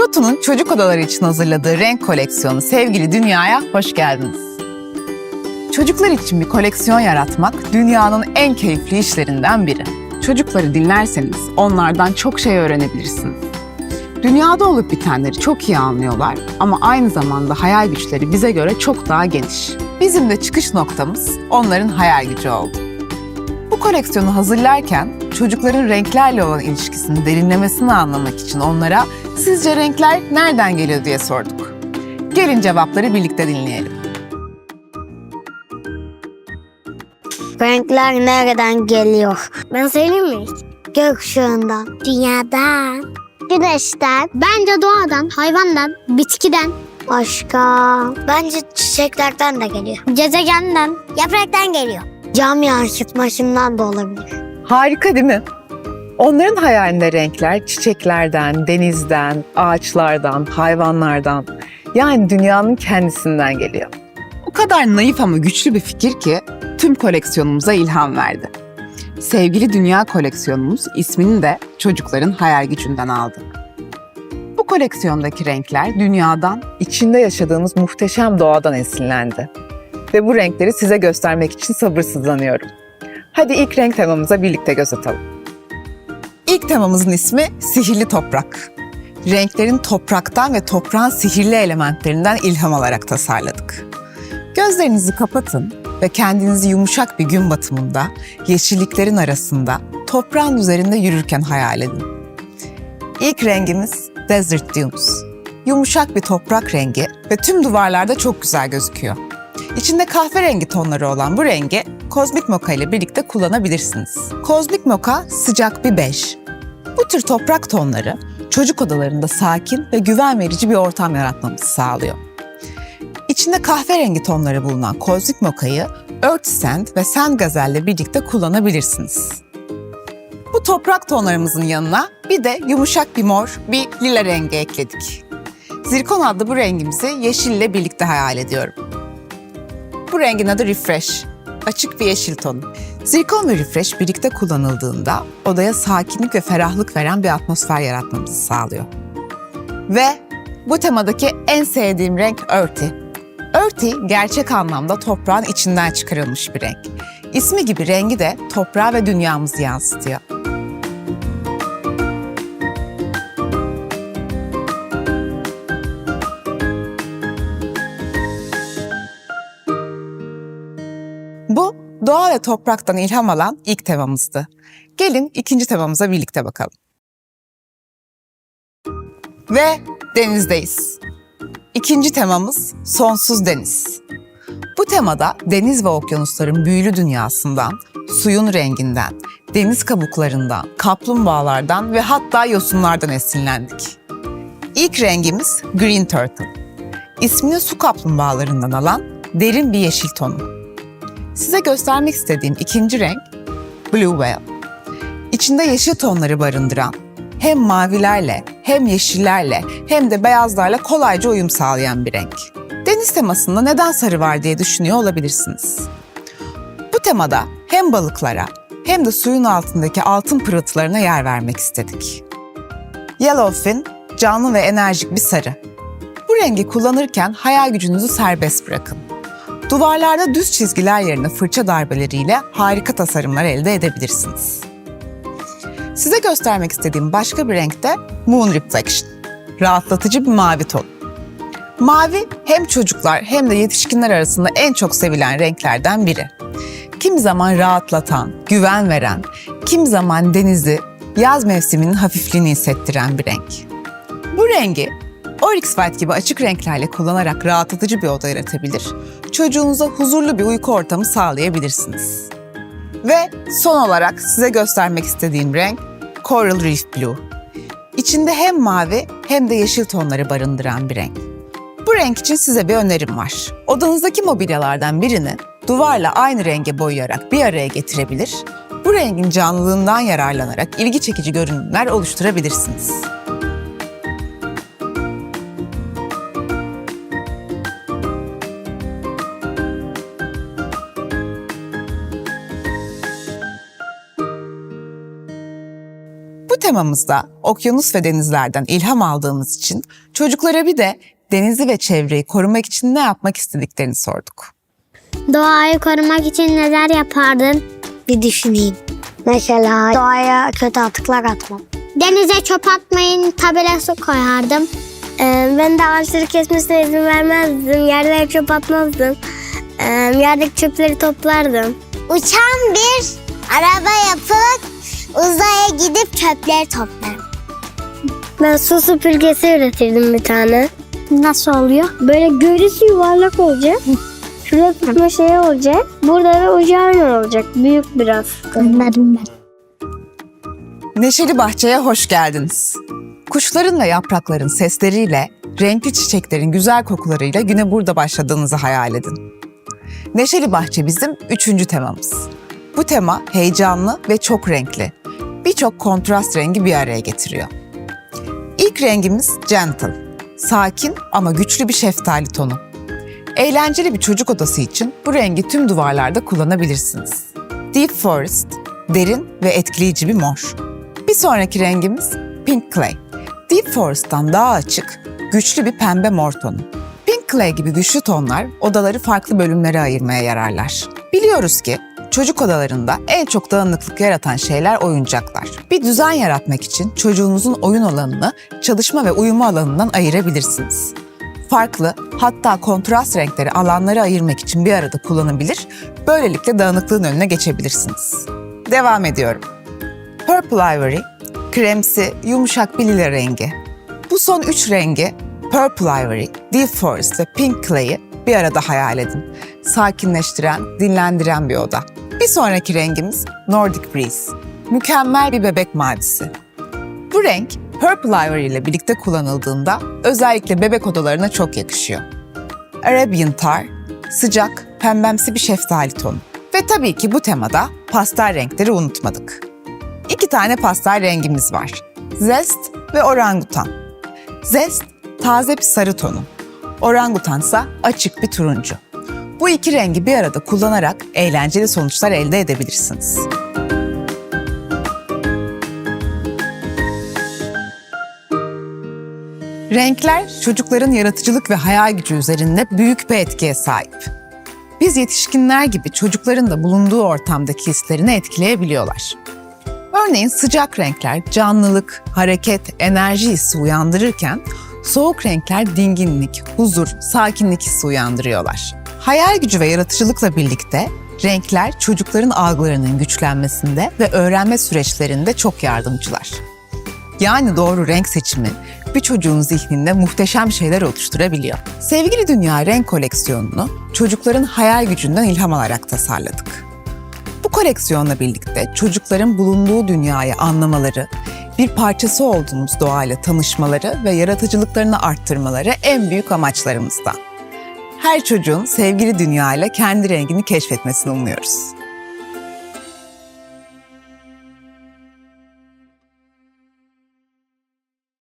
Jotu'nun çocuk odaları için hazırladığı renk koleksiyonu Sevgili Dünya'ya hoş geldiniz. Çocuklar için bir koleksiyon yaratmak dünyanın en keyifli işlerinden biri. Çocukları dinlerseniz onlardan çok şey öğrenebilirsiniz. Dünyada olup bitenleri çok iyi anlıyorlar ama aynı zamanda hayal güçleri bize göre çok daha geniş. Bizim de çıkış noktamız onların hayal gücü oldu. Bu koleksiyonu hazırlarken çocukların renklerle olan ilişkisini derinlemesine anlamak için onlara sizce renkler nereden geliyor diye sorduk. Gelin cevapları birlikte dinleyelim. Renkler nereden geliyor? Ben söyleyeyim mi? Gökkuşağından. Dünyadan. Güneşten. Bence doğadan, hayvandan, bitkiden. Başka? Bence çiçeklerden de geliyor. Gezegenden. Yapraktan geliyor. Cam yansıtmasından da olabilir. Harika değil mi? Onların hayalinde renkler çiçeklerden, denizden, ağaçlardan, hayvanlardan yani dünyanın kendisinden geliyor. O kadar naif ama güçlü bir fikir ki tüm koleksiyonumuza ilham verdi. Sevgili Dünya koleksiyonumuz ismini de çocukların hayal gücünden aldı. Bu koleksiyondaki renkler dünyadan, içinde yaşadığımız muhteşem doğadan esinlendi. Ve bu renkleri size göstermek için sabırsızlanıyorum. Hadi ilk renk temamıza birlikte göz atalım. İlk temamızın ismi Sihirli Toprak. Renklerin topraktan ve toprağın sihirli elementlerinden ilham alarak tasarladık. Gözlerinizi kapatın ve kendinizi yumuşak bir gün batımında, yeşilliklerin arasında, toprağın üzerinde yürürken hayal edin. İlk rengimiz Desert Dunes. Yumuşak bir toprak rengi ve tüm duvarlarda çok güzel gözüküyor. İçinde kahverengi tonları olan bu rengi Kozmik Moka ile birlikte kullanabilirsiniz. Kozmik Moka sıcak bir bej. Bu tür toprak tonları çocuk odalarında sakin ve güven verici bir ortam yaratmamızı sağlıyor. İçinde kahverengi tonları bulunan Kozmik Moka'yı Earth Sand ve Sand Gazel ile birlikte kullanabilirsiniz. Bu toprak tonlarımızın yanına bir de yumuşak bir mor, bir lila rengi ekledik. Zirkon adlı bu rengimizi yeşille birlikte hayal ediyorum. Bu rengin adı Refresh. Açık bir yeşil tonu. Zirkon ve Refresh birlikte kullanıldığında odaya sakinlik ve ferahlık veren bir atmosfer yaratmamızı sağlıyor. Ve bu temadaki en sevdiğim renk Earthy. Earthy gerçek anlamda toprağın içinden çıkarılmış bir renk. İsmi gibi rengi de toprağı ve dünyamızı yansıtıyor. Bu doğa ve topraktan ilham alan ilk temamızdı. Gelin ikinci temamıza birlikte bakalım. Ve denizdeyiz. İkinci temamız sonsuz deniz. Bu temada deniz ve okyanusların büyülü dünyasından, suyun renginden, deniz kabuklarından, kaplumbağalardan ve hatta yosunlardan esinlendik. İlk rengimiz Green Turtle. İsmini su kaplumbağalarından alan derin bir yeşil tonu. Size göstermek istediğim ikinci renk Blue Whale. İçinde yeşil tonları barındıran, hem mavilerle, hem yeşillerle, hem de beyazlarla kolayca uyum sağlayan bir renk. Deniz temasında neden sarı var diye düşünüyor olabilirsiniz. Bu temada hem balıklara hem de suyun altındaki altın pırıltılarına yer vermek istedik. Yellowfin canlı ve enerjik bir sarı. Bu rengi kullanırken hayal gücünüzü serbest bırakın. Duvarlarda düz çizgiler yerine fırça darbeleriyle harika tasarımlar elde edebilirsiniz. Size göstermek istediğim başka bir renk de Moon Reflection. Rahatlatıcı bir mavi ton. Mavi hem çocuklar hem de yetişkinler arasında en çok sevilen renklerden biri. Kimi zaman rahatlatan, güven veren, kimi zaman denizi, yaz mevsiminin hafifliğini hissettiren bir renk. Bu rengi Oryx White gibi açık renklerle kullanarak rahatlatıcı bir oda yaratabilir, çocuğunuza huzurlu bir uyku ortamı sağlayabilirsiniz. Ve son olarak size göstermek istediğim renk Coral Reef Blue. İçinde hem mavi hem de yeşil tonları barındıran bir renk. Bu renk için size bir önerim var. Odanızdaki mobilyalardan birini duvarla aynı renge boyayarak bir araya getirebilir, bu rengin canlılığından yararlanarak ilgi çekici görünümler oluşturabilirsiniz. Temamızda okyanus ve denizlerden ilham aldığımız için çocuklara bir de denizi ve çevreyi korumak için ne yapmak istediklerini sorduk. Doğayı korumak için neler yapardın? Bir düşüneyim. Mesela doğaya kötü atıklar atmam. Denize çöp atmayın tabelası koyardım. Ee, ben de ağaçları kesmesine izin vermezdim. Yerlere çöp atmazdım. Ee, yerdeki çöpleri toplardım. Uçan bir araba yapıp uzaya gidip çöpleri toplarım. Ben su süpürgesi üretirdim bir tane. Nasıl oluyor? Böyle görüsü yuvarlak olacak. Şurada tutma şey olacak. Burada da ucağı olacak. Büyük biraz. Anladım ben. Neşeli Bahçe'ye hoş geldiniz. Kuşların ve yaprakların sesleriyle, renkli çiçeklerin güzel kokularıyla güne burada başladığınızı hayal edin. Neşeli Bahçe bizim üçüncü temamız. Bu tema heyecanlı ve çok renkli. Birçok kontrast rengi bir araya getiriyor. İlk rengimiz gentle. Sakin ama güçlü bir şeftali tonu. Eğlenceli bir çocuk odası için bu rengi tüm duvarlarda kullanabilirsiniz. Deep Forest, derin ve etkileyici bir mor. Bir sonraki rengimiz Pink Clay. Deep Forest'tan daha açık, güçlü bir pembe mor tonu. Pink Clay gibi güçlü tonlar odaları farklı bölümlere ayırmaya yararlar. Biliyoruz ki çocuk odalarında en çok dağınıklık yaratan şeyler oyuncaklar. Bir düzen yaratmak için çocuğunuzun oyun alanını çalışma ve uyuma alanından ayırabilirsiniz. Farklı, hatta kontrast renkleri alanları ayırmak için bir arada kullanabilir, böylelikle dağınıklığın önüne geçebilirsiniz. Devam ediyorum. Purple Ivory, kremsi, yumuşak bir lila rengi. Bu son üç rengi Purple Ivory, Deep Forest ve Pink Clay'i bir arada hayal edin. Sakinleştiren, dinlendiren bir oda. Bir sonraki rengimiz Nordic Breeze. Mükemmel bir bebek mavisi. Bu renk Purple Ivory ile birlikte kullanıldığında özellikle bebek odalarına çok yakışıyor. Arabian Tar, sıcak, pembemsi bir şeftali tonu. Ve tabii ki bu temada pastel renkleri unutmadık. İki tane pastel rengimiz var. Zest ve orangutan. Zest taze bir sarı tonu. Orangutansa açık bir turuncu. Bu iki rengi bir arada kullanarak eğlenceli sonuçlar elde edebilirsiniz. Renkler çocukların yaratıcılık ve hayal gücü üzerinde büyük bir etkiye sahip. Biz yetişkinler gibi çocukların da bulunduğu ortamdaki hislerini etkileyebiliyorlar. Örneğin sıcak renkler canlılık, hareket, enerji hissi uyandırırken soğuk renkler dinginlik, huzur, sakinlik hissi uyandırıyorlar. Hayal gücü ve yaratıcılıkla birlikte renkler çocukların algılarının güçlenmesinde ve öğrenme süreçlerinde çok yardımcılar. Yani doğru renk seçimi bir çocuğun zihninde muhteşem şeyler oluşturabiliyor. Sevgili Dünya renk koleksiyonunu çocukların hayal gücünden ilham alarak tasarladık. Bu koleksiyonla birlikte çocukların bulunduğu dünyayı anlamaları, bir parçası olduğumuz doğayla tanışmaları ve yaratıcılıklarını arttırmaları en büyük amaçlarımızdan. Her çocuğun sevgili dünyayla kendi rengini keşfetmesini umuyoruz.